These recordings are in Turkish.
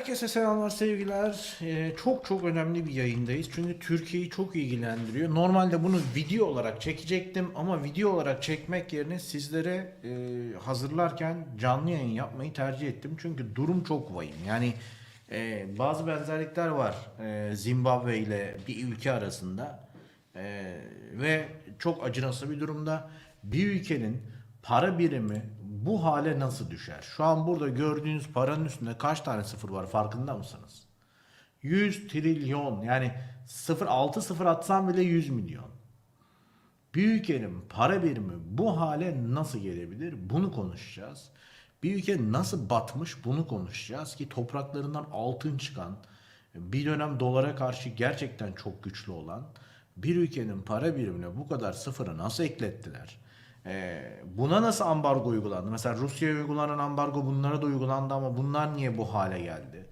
Herkese selamlar, sevgiler. Ee, çok çok önemli bir yayındayız. Çünkü Türkiye'yi çok ilgilendiriyor. Normalde bunu video olarak çekecektim ama video olarak çekmek yerine sizlere e, hazırlarken canlı yayın yapmayı tercih ettim. Çünkü durum çok vahim. Yani e, bazı benzerlikler var e, Zimbabwe ile bir ülke arasında E, ve çok acınası bir durumda. Bir ülkenin para birimi bu hale nasıl düşer? Şu an burada gördüğünüz paranın üstünde kaç tane sıfır var farkında mısınız? 100 trilyon yani 0 6 sıfır atsam bile 100 milyon. Bir ülkenin para birimi bu hale nasıl gelebilir? Bunu konuşacağız. Bir ülke nasıl batmış bunu konuşacağız ki topraklarından altın çıkan, bir dönem dolara karşı gerçekten çok güçlü olan bir ülkenin para birimine bu kadar sıfırı nasıl eklettiler? Ee, buna nasıl ambargo uygulandı? Mesela Rusya'ya uygulanan ambargo bunlara da uygulandı ama bunlar niye bu hale geldi?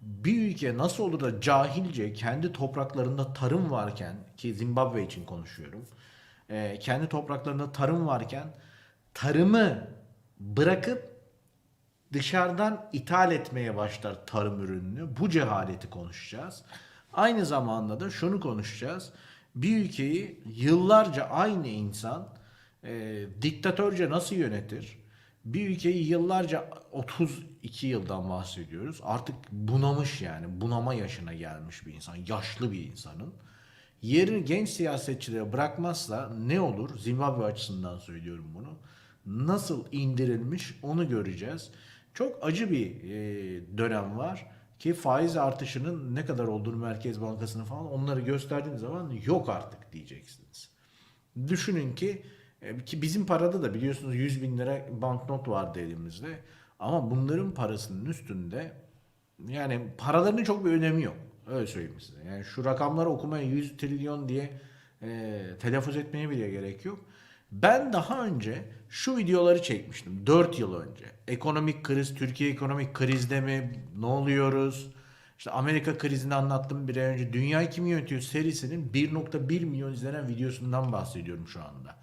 Bir ülke nasıl olur da cahilce kendi topraklarında tarım varken ki Zimbabwe için konuşuyorum. ee, kendi topraklarında tarım varken tarımı bırakıp dışarıdan ithal etmeye başlar tarım ürününü. Bu cehaleti konuşacağız. Aynı zamanda da şunu konuşacağız. Bir ülkeyi yıllarca aynı insan e, diktatörce nasıl yönetir? Bir ülkeyi yıllarca 32 yıldan bahsediyoruz. Artık bunamış yani bunama yaşına gelmiş bir insan, yaşlı bir insanın. Yerini genç siyasetçilere bırakmazsa ne olur? Zimbabwe açısından söylüyorum bunu. Nasıl indirilmiş onu göreceğiz. Çok acı bir e, dönem var ki faiz artışının ne kadar olduğunu Merkez Bankası'nın falan onları gösterdiğim zaman yok artık diyeceksiniz. Düşünün ki ki bizim parada da biliyorsunuz 100 bin lira banknot vardı elimizde. Ama bunların parasının üstünde yani paralarının çok bir önemi yok. Öyle söyleyeyim size. Yani şu rakamları okumaya 100 trilyon diye e, telaffuz etmeye bile gerek yok. Ben daha önce şu videoları çekmiştim 4 yıl önce. Ekonomik kriz, Türkiye ekonomik krizde mi? Ne oluyoruz? İşte Amerika krizini anlattım bir ay önce. Dünya Kim Yönetiyor serisinin 1.1 milyon izlenen videosundan bahsediyorum şu anda.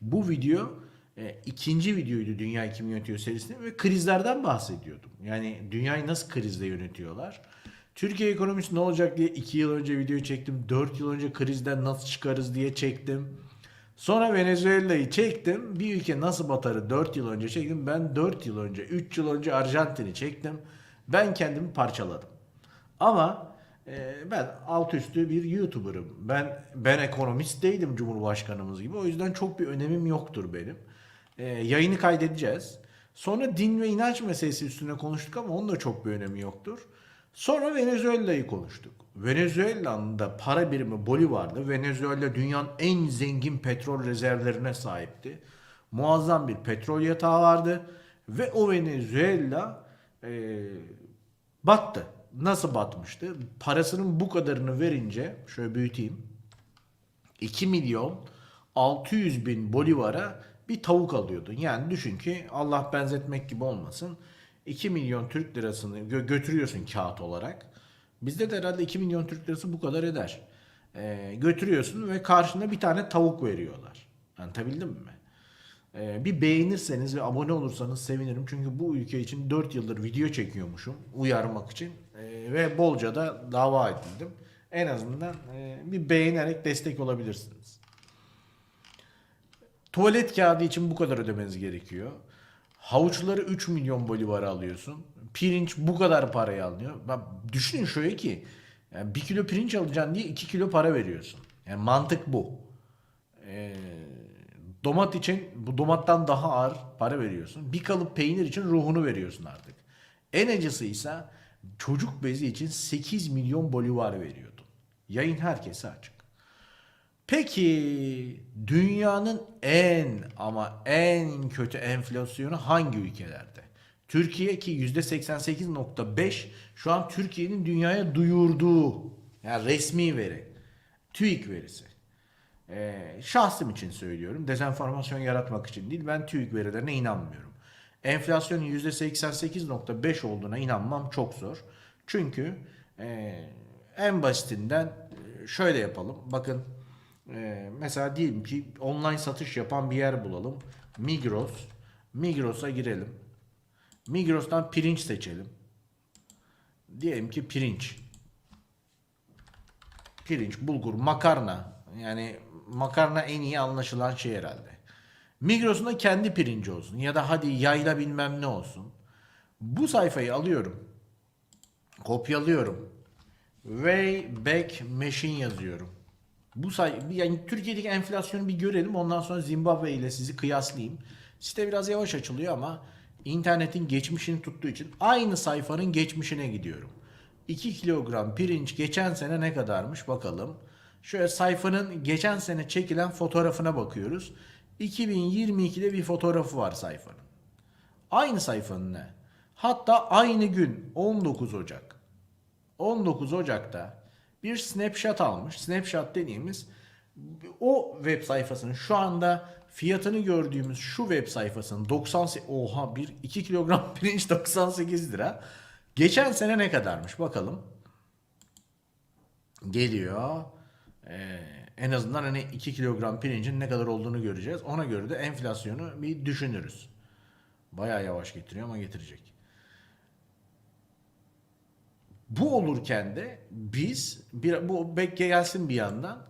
Bu video e, ikinci videoydu Dünya Kim Yönetiyor serisinde ve krizlerden bahsediyordum. Yani dünyayı nasıl krizle yönetiyorlar. Türkiye ekonomisi ne olacak diye 2 yıl önce video çektim. 4 yıl önce krizden nasıl çıkarız diye çektim. Sonra Venezuela'yı çektim. Bir ülke nasıl batarı 4 yıl önce çektim. Ben 4 yıl önce, 3 yıl önce Arjantin'i çektim. Ben kendimi parçaladım. Ama ben alt üstü bir YouTuber'ım. Ben ben ekonomist değilim Cumhurbaşkanımız gibi. O yüzden çok bir önemim yoktur benim. E, yayını kaydedeceğiz. Sonra din ve inanç meselesi üstüne konuştuk ama onun da çok bir önemi yoktur. Sonra Venezuela'yı konuştuk. Venezuela'nın da para birimi Bolivar'dı. Venezuela dünyanın en zengin petrol rezervlerine sahipti. Muazzam bir petrol yatağı vardı. Ve o Venezuela e, battı. Nasıl batmıştı? Parasının bu kadarını verince, şöyle büyüteyim. 2 milyon 600 bin bolivara bir tavuk alıyordun. Yani düşün ki Allah benzetmek gibi olmasın. 2 milyon Türk lirasını gö- götürüyorsun kağıt olarak. Bizde de herhalde 2 milyon Türk lirası bu kadar eder. Ee, götürüyorsun ve karşında bir tane tavuk veriyorlar. Anlatabildim mi? Ee, bir beğenirseniz ve abone olursanız sevinirim. Çünkü bu ülke için 4 yıldır video çekiyormuşum uyarmak için. Ee, ve bolca da dava edildim. En azından e, bir beğenerek destek olabilirsiniz. Tuvalet kağıdı için bu kadar ödemeniz gerekiyor. Havuçları 3 milyon bolivar alıyorsun. Pirinç bu kadar paraya alınıyor. Bak düşünün şöyle ki yani 1 kilo pirinç alacaksın diye 2 kilo para veriyorsun. Yani mantık bu. Ee, domat için bu domattan daha ağır para veriyorsun. Bir kalıp peynir için ruhunu veriyorsun artık. En acısıysa çocuk bezi için 8 milyon bolivar veriyordun. Yayın herkese açık. Peki dünyanın en ama en kötü enflasyonu hangi ülkelerde? Türkiye ki %88.5 şu an Türkiye'nin dünyaya duyurduğu yani resmi veri. TÜİK verisi. Ee, şahsım için söylüyorum. Dezenformasyon yaratmak için değil. Ben TÜİK verilerine inanmıyorum. Enflasyonun %88.5 olduğuna inanmam çok zor. Çünkü e, en basitinden e, şöyle yapalım. Bakın e, mesela diyelim ki online satış yapan bir yer bulalım. Migros. Migros'a girelim. Migros'tan pirinç seçelim. Diyelim ki pirinç. Pirinç, bulgur, makarna. Yani makarna en iyi anlaşılan şey herhalde. Migros'un da kendi pirinci olsun. Ya da hadi yayla bilmem ne olsun. Bu sayfayı alıyorum. Kopyalıyorum. Wayback Machine yazıyorum. Bu say yani Türkiye'deki enflasyonu bir görelim. Ondan sonra Zimbabwe ile sizi kıyaslayayım. Site biraz yavaş açılıyor ama internetin geçmişini tuttuğu için aynı sayfanın geçmişine gidiyorum. 2 kilogram pirinç geçen sene ne kadarmış bakalım. Şöyle sayfanın geçen sene çekilen fotoğrafına bakıyoruz. 2022'de bir fotoğrafı var sayfanın. Aynı sayfanın ne? Hatta aynı gün 19 Ocak. 19 Ocak'ta bir snapshot almış. Snapshot dediğimiz o web sayfasının şu anda fiyatını gördüğümüz şu web sayfasının 98 oha bir 2 kilogram pirinç 98 lira. Geçen sene ne kadarmış bakalım. Geliyor. Ee, en azından hani 2 kilogram pirincin ne kadar olduğunu göreceğiz. Ona göre de enflasyonu bir düşünürüz. Bayağı yavaş getiriyor ama getirecek. Bu olurken de biz bir, bu bekle gelsin bir yandan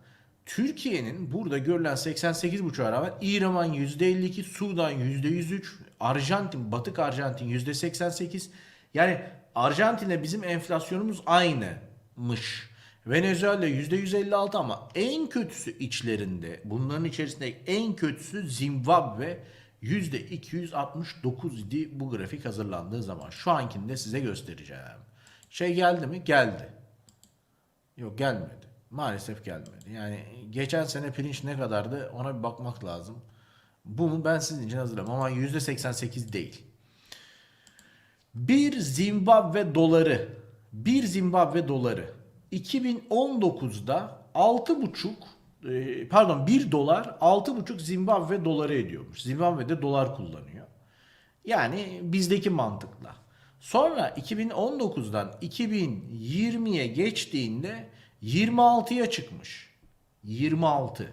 Türkiye'nin burada görülen 88,5'a rağmen İran %52, Sudan %103, Arjantin, Batık Arjantin %88. Yani Arjantin'le bizim enflasyonumuz aynımış. Venezuela %156 ama en kötüsü içlerinde bunların içerisinde en kötüsü Zimbabwe %269 idi bu grafik hazırlandığı zaman. Şu ankini de size göstereceğim. Şey geldi mi? Geldi. Yok gelmedi. Maalesef gelmedi. Yani geçen sene pirinç ne kadardı ona bir bakmak lazım. Bu mu ben sizin için hazırladım ama %88 değil. Bir Zimbabwe doları, bir Zimbabwe doları 2019'da 6,5 e, pardon 1 dolar 6,5 Zimbabwe doları ediyormuş. Zimbabwe'de dolar kullanıyor. Yani bizdeki mantıkla. Sonra 2019'dan 2020'ye geçtiğinde 26'ya çıkmış. 26.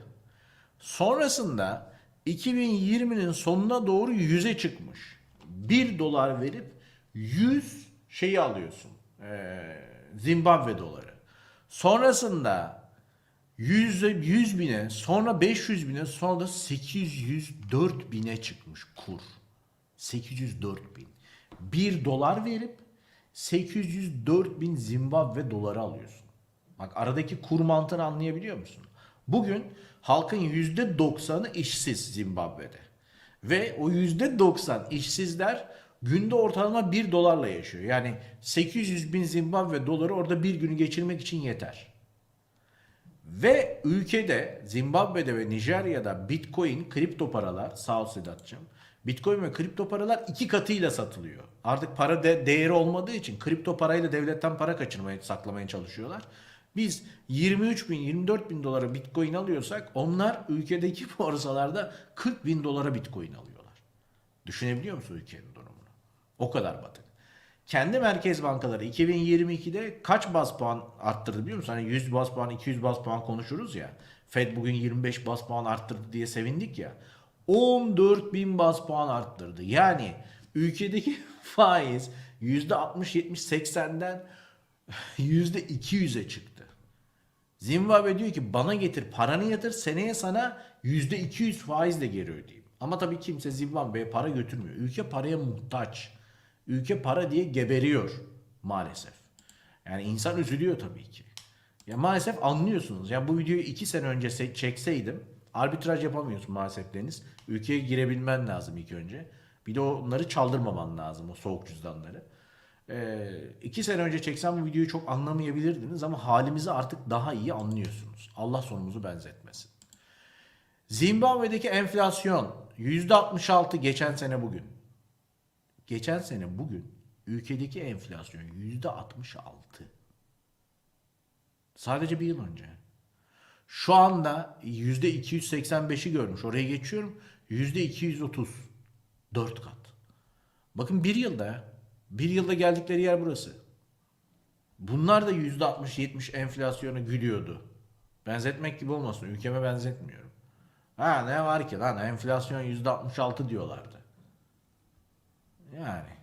Sonrasında 2020'nin sonuna doğru 100'e çıkmış. 1 dolar verip 100 şeyi alıyorsun. Ee, Zimbabwe doları. Sonrasında 100, 100 bine sonra 500 bine sonra da 804 bine çıkmış kur. 804 bin. 1 dolar verip 804 bin Zimbabwe doları alıyorsun. Bak aradaki kur mantığını anlayabiliyor musun? Bugün halkın %90'ı işsiz Zimbabwe'de. Ve o %90 işsizler günde ortalama 1 dolarla yaşıyor. Yani 800 bin Zimbabwe doları orada bir günü geçirmek için yeter. Ve ülkede Zimbabwe'de ve Nijerya'da Bitcoin, kripto paralar sağ ol Sedat'cığım. Bitcoin ve kripto paralar iki katıyla satılıyor. Artık para de, değeri olmadığı için kripto parayla devletten para kaçırmaya, saklamaya çalışıyorlar. Biz 23 bin, 24 bin dolara bitcoin alıyorsak onlar ülkedeki borsalarda 40 bin dolara bitcoin alıyorlar. Düşünebiliyor musun ülkenin? O kadar batık. Kendi merkez bankaları 2022'de kaç bas puan arttırdı biliyor musun? Hani 100 bas puan, 200 bas puan konuşuruz ya. Fed bugün 25 bas puan arttırdı diye sevindik ya. 14 bin bas puan arttırdı. Yani ülkedeki faiz %60-70-80'den %200'e çıktı. Zimbabwe diyor ki bana getir paranı yatır seneye sana %200 faizle geri ödeyeyim. Ama tabii kimse Zimbabwe'ye para götürmüyor. Ülke paraya muhtaç. Ülke para diye geberiyor maalesef. Yani insan üzülüyor tabii ki. Ya maalesef anlıyorsunuz. Ya bu videoyu 2 sene önce se- çekseydim arbitraj yapamıyorsun maalesef Deniz. Ülkeye girebilmen lazım ilk önce. Bir de onları çaldırmaman lazım o soğuk cüzdanları. Ee, iki sene önce çeksem bu videoyu çok anlamayabilirdiniz ama halimizi artık daha iyi anlıyorsunuz. Allah sonumuzu benzetmesin. Zimbabwe'deki enflasyon %66 geçen sene bugün. Geçen sene bugün ülkedeki enflasyon %66. Sadece bir yıl önce. Şu anda %285'i görmüş. Oraya geçiyorum. %230. 4 kat. Bakın bir yılda. Bir yılda geldikleri yer burası. Bunlar da %60-70 enflasyona gülüyordu. Benzetmek gibi olmasın. Ülkeme benzetmiyorum. Ha ne var ki lan enflasyon %66 diyorlardı. Yani.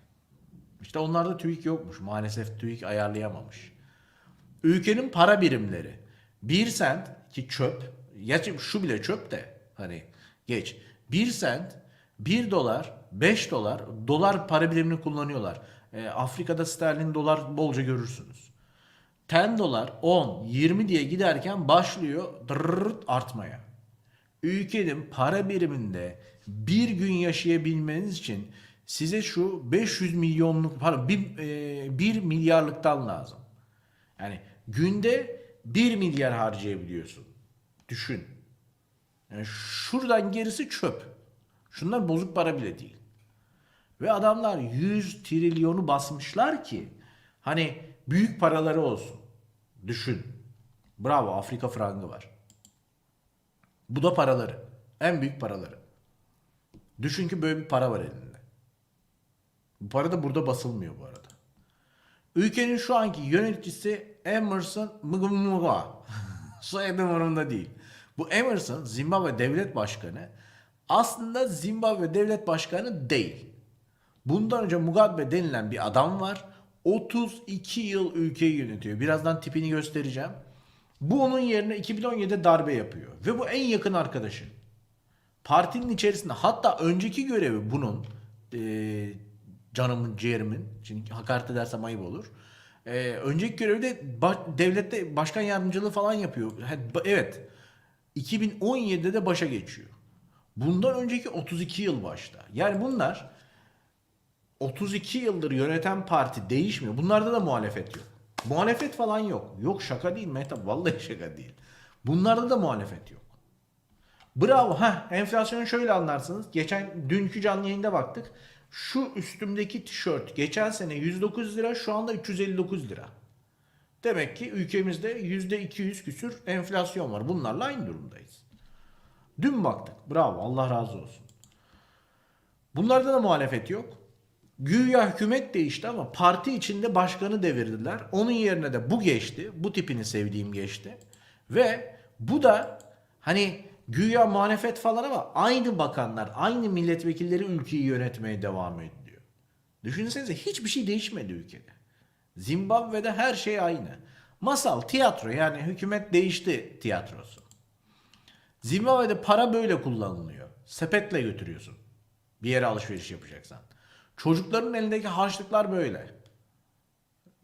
İşte onlarda TÜİK yokmuş. Maalesef TÜİK ayarlayamamış. Ülkenin para birimleri. 1 sent ki çöp. Gerçi şu bile çöp de hani geç. 1 sent, 1 dolar, 5 dolar, dolar para birimini kullanıyorlar. Ee, Afrika'da sterlin dolar bolca görürsünüz. 10 dolar, 10, 20 diye giderken başlıyor dırırırt artmaya. Ülkenin para biriminde bir gün yaşayabilmeniz için size şu 500 milyonluk para 1, 1 milyarlıktan lazım. Yani günde 1 milyar harcayabiliyorsun. Düşün. Yani şuradan gerisi çöp. Şunlar bozuk para bile değil. Ve adamlar 100 trilyonu basmışlar ki hani büyük paraları olsun. Düşün. Bravo Afrika frangı var. Bu da paraları. En büyük paraları. Düşün ki böyle bir para var elinde. Para da burada basılmıyor bu arada. Ülkenin şu anki yöneticisi Emerson Mnangagwa. Soyadım umurumda değil. Bu Emerson Zimbabwe devlet başkanı aslında Zimbabwe devlet başkanı değil. Bundan önce Mugabe denilen bir adam var. 32 yıl ülkeyi yönetiyor. Birazdan tipini göstereceğim. Bu onun yerine 2017'de darbe yapıyor. Ve bu en yakın arkadaşı. Partinin içerisinde hatta önceki görevi bunun eee, canımın ciğerimin şimdi hakaret edersem ayıp olur. Eee, önceki görevi de ba- devlette başkan yardımcılığı falan yapıyor. Evet. 2017'de de başa geçiyor. Bundan önceki 32 yıl başta. Yani bunlar 32 yıldır yöneten parti değişmiyor. Bunlarda da muhalefet yok. Muhalefet falan yok. Yok şaka değil Mehtap. Vallahi şaka değil. Bunlarda da muhalefet yok. Bravo. Ha enflasyonu şöyle anlarsınız. Geçen dünkü canlı yayında baktık. Şu üstümdeki tişört geçen sene 109 lira şu anda 359 lira. Demek ki ülkemizde %200 küsür enflasyon var. Bunlarla aynı durumdayız. Dün baktık. Bravo. Allah razı olsun. Bunlarda da muhalefet yok. Güya hükümet değişti ama parti içinde başkanı devirdiler. Onun yerine de bu geçti. Bu tipini sevdiğim geçti. Ve bu da hani güya muhalefet falan ama aynı bakanlar, aynı milletvekilleri ülkeyi yönetmeye devam ediyor. Düşünsenize hiçbir şey değişmedi ülkede. Zimbabwe'de her şey aynı. Masal, tiyatro yani hükümet değişti tiyatrosu. Zimbabwe'de para böyle kullanılıyor. Sepetle götürüyorsun. Bir yere alışveriş yapacaksan. Çocukların elindeki harçlıklar böyle.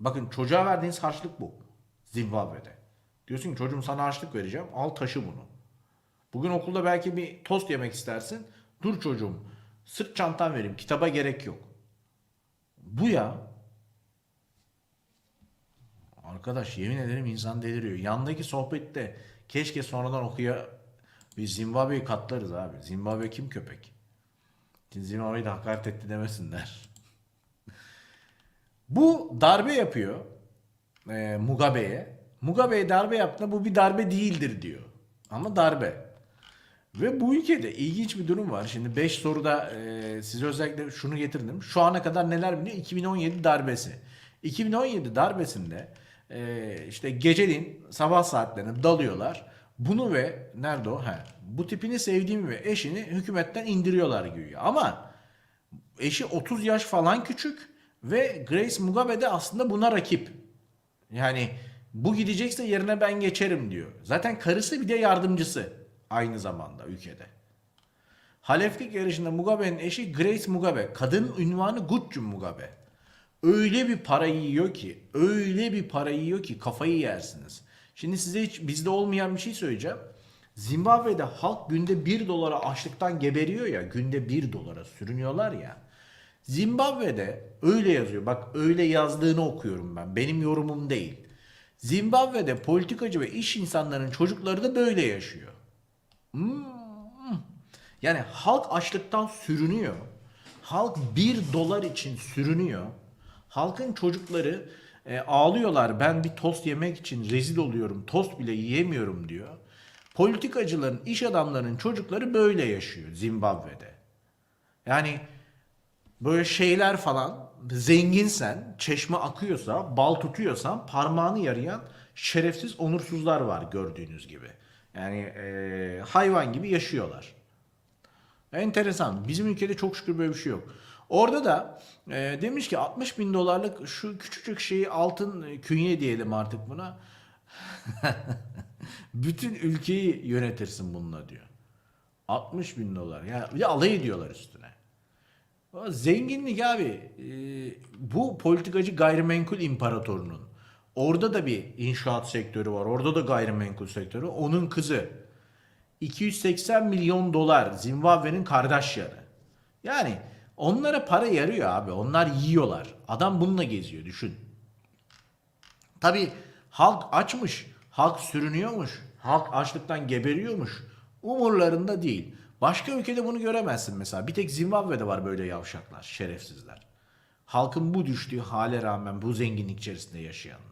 Bakın çocuğa verdiğiniz harçlık bu. Zimbabwe'de. Diyorsun ki çocuğum sana harçlık vereceğim. Al taşı bunu. Bugün okulda belki bir tost yemek istersin. Dur çocuğum. Sırt çantan vereyim. Kitaba gerek yok. Bu ya. Arkadaş yemin ederim insan deliriyor. Yandaki sohbette keşke sonradan okuya bir Zimbabwe'yi katlarız abi. Zimbabwe kim köpek? Zimbabwe'yi de hakaret etti demesinler. Bu darbe yapıyor e, Mugabe'ye. Mugabe'ye darbe yaptığında bu bir darbe değildir diyor. Ama darbe. Ve bu ülkede ilginç bir durum var. Şimdi 5 soruda e, size özellikle şunu getirdim. Şu ana kadar neler biliyor? 2017 darbesi. 2017 darbesinde e, işte geceliğin sabah saatlerine dalıyorlar. Bunu ve nerede o? He, bu tipini sevdiğimi ve eşini hükümetten indiriyorlar güya. Ama eşi 30 yaş falan küçük ve Grace Mugabe de aslında buna rakip. Yani bu gidecekse yerine ben geçerim diyor. Zaten karısı bir de yardımcısı aynı zamanda ülkede. Haleflik yarışında Mugabe'nin eşi Grace Mugabe. Kadının ünvanı Gucci Mugabe. Öyle bir para yiyor ki, öyle bir para yiyor ki kafayı yersiniz. Şimdi size hiç bizde olmayan bir şey söyleyeceğim. Zimbabwe'de halk günde 1 dolara açlıktan geberiyor ya, günde 1 dolara sürünüyorlar ya. Zimbabwe'de öyle yazıyor. Bak öyle yazdığını okuyorum ben. Benim yorumum değil. Zimbabwe'de politikacı ve iş insanlarının çocukları da böyle yaşıyor. Hmm. Yani halk açlıktan sürünüyor. Halk 1 dolar için sürünüyor. Halkın çocukları e, ağlıyorlar. Ben bir tost yemek için rezil oluyorum. Tost bile yiyemiyorum diyor. Politikacıların, iş adamlarının çocukları böyle yaşıyor Zimbabwe'de. Yani böyle şeyler falan zenginsen, çeşme akıyorsa, bal tutuyorsan parmağını yarayan şerefsiz onursuzlar var gördüğünüz gibi. Yani e, hayvan gibi yaşıyorlar. Enteresan. Bizim ülkede çok şükür böyle bir şey yok. Orada da e, demiş ki 60 bin dolarlık şu küçücük şeyi altın e, künye diyelim artık buna. Bütün ülkeyi yönetirsin bununla diyor. 60 bin dolar. Ya bir alay ediyorlar üstüne. Zenginlik abi. e, bu politikacı gayrimenkul imparatorunun. Orada da bir inşaat sektörü var. Orada da gayrimenkul sektörü. Onun kızı. 280 milyon dolar Zimbabwe'nin Kardashian'ı. Yani onlara para yarıyor abi. Onlar yiyorlar. Adam bununla geziyor düşün. Tabi halk açmış. Halk sürünüyormuş. Halk açlıktan geberiyormuş. Umurlarında değil. Başka ülkede bunu göremezsin mesela. Bir tek Zimbabwe'de var böyle yavşaklar, şerefsizler. Halkın bu düştüğü hale rağmen bu zenginlik içerisinde yaşayanlar.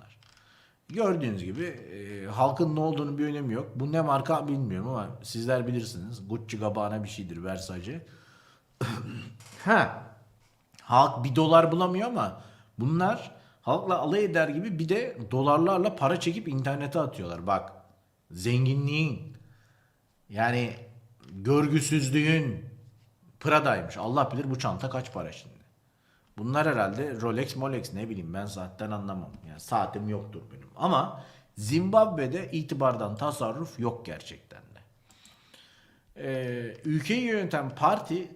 Gördüğünüz gibi e, halkın ne olduğunu bir önemi yok. Bu ne marka bilmiyorum ama sizler bilirsiniz. Gucci Gabbana bir şeydir Versace. ha. Halk bir dolar bulamıyor ama bunlar halkla alay eder gibi bir de dolarlarla para çekip internete atıyorlar. Bak zenginliğin yani görgüsüzlüğün Prada'ymış. Allah bilir bu çanta kaç para şimdi. Bunlar herhalde Rolex, Molex ne bileyim ben saatten anlamam. Yani saatim yoktur benim. Ama Zimbabwe'de itibardan tasarruf yok gerçekten de. Ee, ülkeyi yöneten parti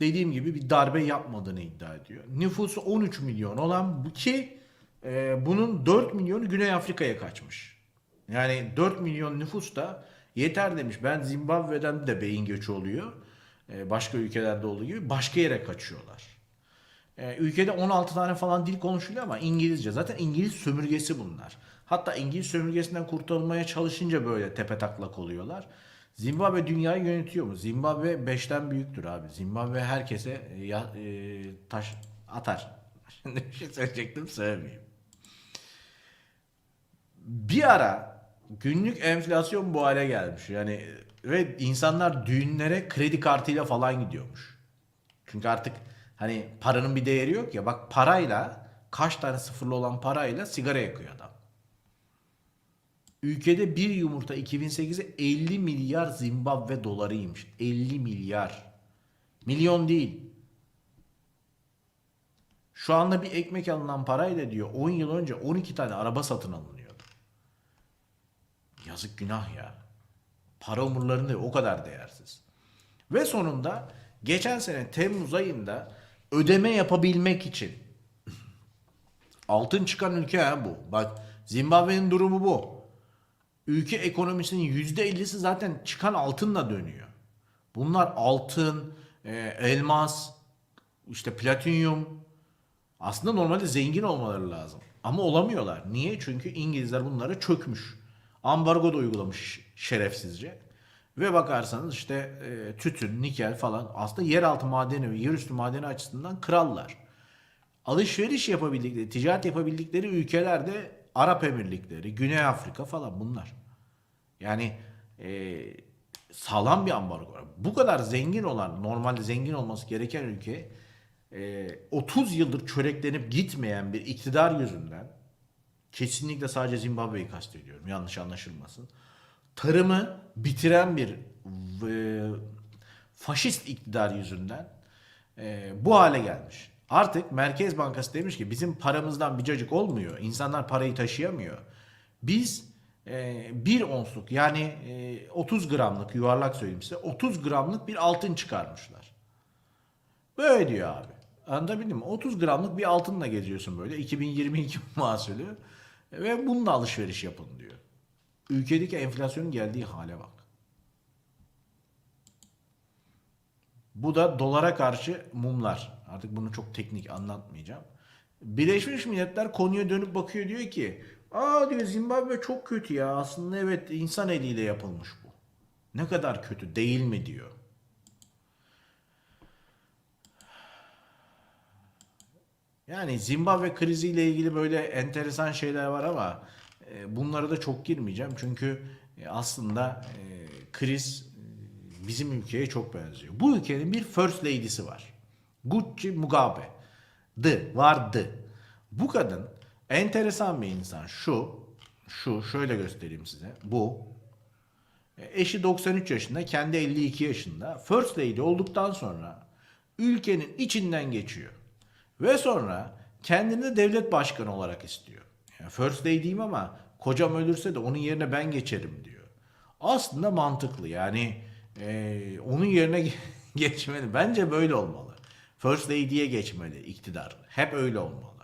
dediğim gibi bir darbe yapmadığını iddia ediyor. Nüfusu 13 milyon olan bu ki e, bunun 4 milyonu Güney Afrika'ya kaçmış. Yani 4 milyon nüfus da yeter demiş. Ben Zimbabwe'den de beyin göçü oluyor. E, başka ülkelerde olduğu gibi başka yere kaçıyorlar. E, ülkede 16 tane falan dil konuşuluyor ama İngilizce. Zaten İngiliz sömürgesi bunlar. Hatta İngiliz sömürgesinden kurtulmaya çalışınca böyle tepe taklak oluyorlar. Zimbabwe dünyayı yönetiyor mu? Zimbabwe 5'ten büyüktür abi. Zimbabwe herkese e, ya, e, taş atar. Şimdi bir şey söyleyecektim söylemeyeyim. Bir ara günlük enflasyon bu hale gelmiş. Yani ve insanlar düğünlere kredi kartıyla falan gidiyormuş. Çünkü artık hani paranın bir değeri yok ya. Bak parayla kaç tane sıfırlı olan parayla sigara yakıyor adam. Ülkede bir yumurta 2008'e 50 milyar Zimbabwe dolarıymış. 50 milyar. Milyon değil. Şu anda bir ekmek alınan parayla diyor 10 yıl önce 12 tane araba satın alınıyordu. Yazık günah ya. Para umurlarında o kadar değersiz. Ve sonunda geçen sene Temmuz ayında ödeme yapabilmek için altın çıkan ülke ha bu. Bak Zimbabwe'nin durumu bu. Ülke ekonomisinin %50'si zaten çıkan altınla dönüyor. Bunlar altın, e, elmas, işte platinyum. Aslında normalde zengin olmaları lazım. Ama olamıyorlar. Niye? Çünkü İngilizler bunlara çökmüş. Ambargo da uygulamış şerefsizce. Ve bakarsanız işte e, tütün, nikel falan aslında yeraltı madeni ve yerüstü madeni açısından krallar. Alışveriş yapabildikleri, ticaret yapabildikleri ülkelerde Arap Emirlikleri, Güney Afrika falan bunlar. Yani e, sağlam bir ambargo var. Bu kadar zengin olan, normalde zengin olması gereken ülke e, 30 yıldır çöreklenip gitmeyen bir iktidar yüzünden kesinlikle sadece Zimbabwe'yi kastediyorum yanlış anlaşılmasın. Tarımı bitiren bir e, faşist iktidar yüzünden e, bu hale gelmiş. Artık Merkez Bankası demiş ki bizim paramızdan bir cacık olmuyor. İnsanlar parayı taşıyamıyor. Biz e, bir onsluk yani e, 30 gramlık yuvarlak söyleyeyim size 30 gramlık bir altın çıkarmışlar. Böyle diyor abi. Anlatabildim mi? 30 gramlık bir altınla geziyorsun böyle 2022 mahsulü ve bununla alışveriş yapın diyor. Ülkedeki enflasyonun geldiği hale bak. Bu da dolara karşı mumlar. Artık bunu çok teknik anlatmayacağım. Birleşmiş Milletler konuya dönüp bakıyor diyor ki Aa diyor Zimbabwe çok kötü ya. Aslında evet insan eliyle yapılmış bu. Ne kadar kötü değil mi diyor. Yani Zimbabwe kriziyle ilgili böyle enteresan şeyler var ama bunlara da çok girmeyeceğim. Çünkü e, aslında e, kriz e, bizim ülkeye çok benziyor. Bu ülkenin bir first lady'si var. Gucci Mugabe. Dı, vardı. Bu kadın enteresan bir insan. Şu, şu şöyle göstereyim size. Bu. E, Eşi 93 yaşında, kendi 52 yaşında. First lady olduktan sonra ülkenin içinden geçiyor. Ve sonra kendini de devlet başkanı olarak istiyor. First lady'yim ama kocam ölürse de onun yerine ben geçerim diyor. Aslında mantıklı yani eee, onun yerine ge- geçmeli. Bence böyle olmalı. First lady'ye geçmeli iktidar. Hep öyle olmalı.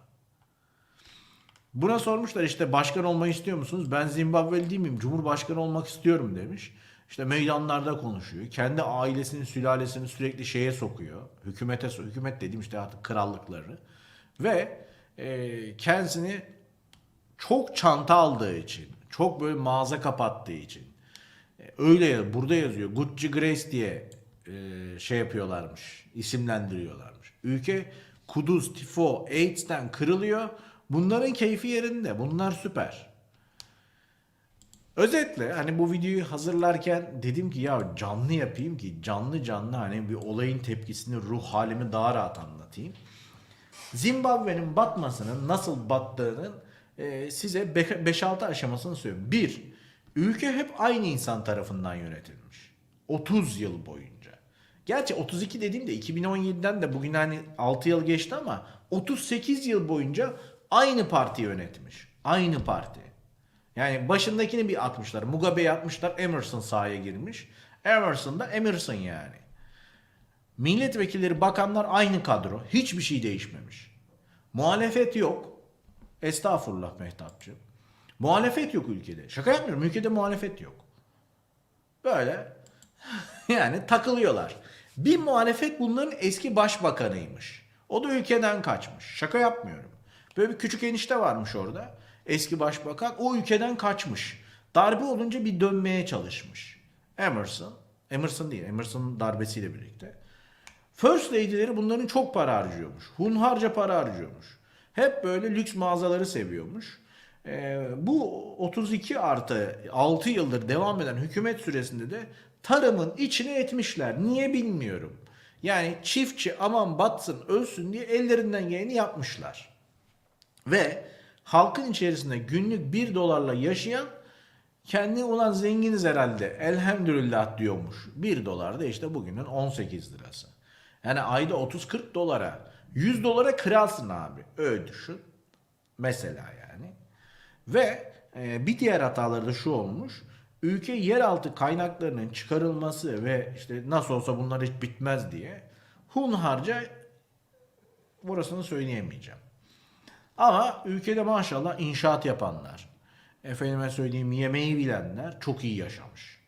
Buna sormuşlar işte başkan olmayı istiyor musunuz? Ben Zimbabweli değil miyim? Cumhurbaşkanı olmak istiyorum demiş. İşte meydanlarda konuşuyor. Kendi ailesinin, sülalesini sürekli şeye sokuyor. Hükümete, hükümet dediğim işte artık krallıkları. Ve e, kendisini çok çanta aldığı için, çok böyle mağaza kapattığı için. e, öyle ya- burada yazıyor. Gucci Grace diye e, şey yapıyorlarmış, isimlendiriyorlarmış. Ülke kuduz, tifo, AIDS'ten kırılıyor. Bunların keyfi yerinde. Bunlar süper. Özetle hani bu videoyu hazırlarken dedim ki ya canlı yapayım ki canlı canlı hani bir olayın tepkisini, ruh halimi daha rahat anlatayım. Zimbabwe'nin batmasının nasıl battığının e, size 5-6 aşamasını söyleyeyim. Bir, ülke hep aynı insan tarafından yönetilmiş. 30 yıl boyunca. Gerçi 32 dediğimde 2017'den de bugün hani 6 yıl geçti ama 38 yıl boyunca aynı parti yönetmiş. Aynı parti. Yani başındakini bir atmışlar. Mugabe'yi atmışlar. Emerson sahaya girmiş. Emerson da Emerson yani. Milletvekilleri, bakanlar aynı kadro. Hiçbir şey değişmemiş. Muhalefet yok. Estağfurullah Mehtapçığım. Muhalefet yok ülkede. Şaka yapmıyorum. Ülkede muhalefet yok. Böyle yani takılıyorlar. Bir muhalefet bunların eski başbakanıymış. O da ülkeden kaçmış. Şaka yapmıyorum. Böyle bir küçük enişte varmış orada. Eski başbakan o ülkeden kaçmış. Darbe olunca bir dönmeye çalışmış. Emerson, Emerson değil, Emerson'ın darbesiyle birlikte. First Lady'leri bunların çok para harcıyormuş. Hunharca para harcıyormuş. Hep böyle lüks mağazaları seviyormuş. Ee, bu 32 artı 6 yıldır devam eden hükümet süresinde de tarımın içine etmişler. Niye bilmiyorum. Yani çiftçi aman batsın ölsün diye ellerinden geleni yapmışlar. Ve halkın içerisinde günlük 1 dolarla yaşayan kendi olan zenginiz herhalde elhamdülillah diyormuş. 1 dolar da işte bugünün 18 lirası. Yani ayda 30-40 dolara 100 dolara kralsın abi. Öyle düşün. Mesela yani. Ve e, bir diğer hataları da şu olmuş. Ülke yeraltı kaynaklarının çıkarılması ve işte nasıl olsa bunlar hiç bitmez diye hunharca burasını söyleyemeyeceğim. Ama ülkede maşallah inşaat yapanlar, efendime söyleyeyim yemeği bilenler çok iyi yaşamış.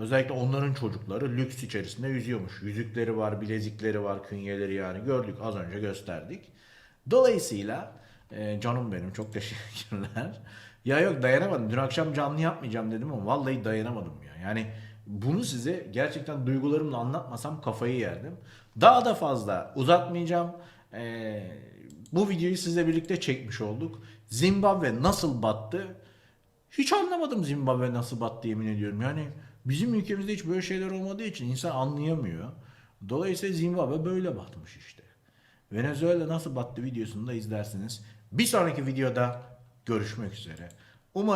Özellikle onların çocukları lüks içerisinde yüzüyormuş. Yüzükleri var, bilezikleri var, künyeleri yani gördük az önce gösterdik. Dolayısıyla e, canım benim çok teşekkürler. Ya yok dayanamadım. Dün akşam canlı yapmayacağım dedim ama vallahi dayanamadım ya. Yani bunu size gerçekten duygularımla anlatmasam kafayı yerdim. Daha da fazla uzatmayacağım. E, bu videoyu sizle birlikte çekmiş olduk. Zimbabwe nasıl battı? Hiç anlamadım Zimbabwe nasıl battı yemin ediyorum. Yani bizim ülkemizde hiç böyle şeyler olmadığı için insan anlayamıyor. Dolayısıyla Zimbabwe böyle batmış işte. Venezuela nasıl battı videosunu da izlersiniz. Bir sonraki videoda görüşmek üzere. Umarım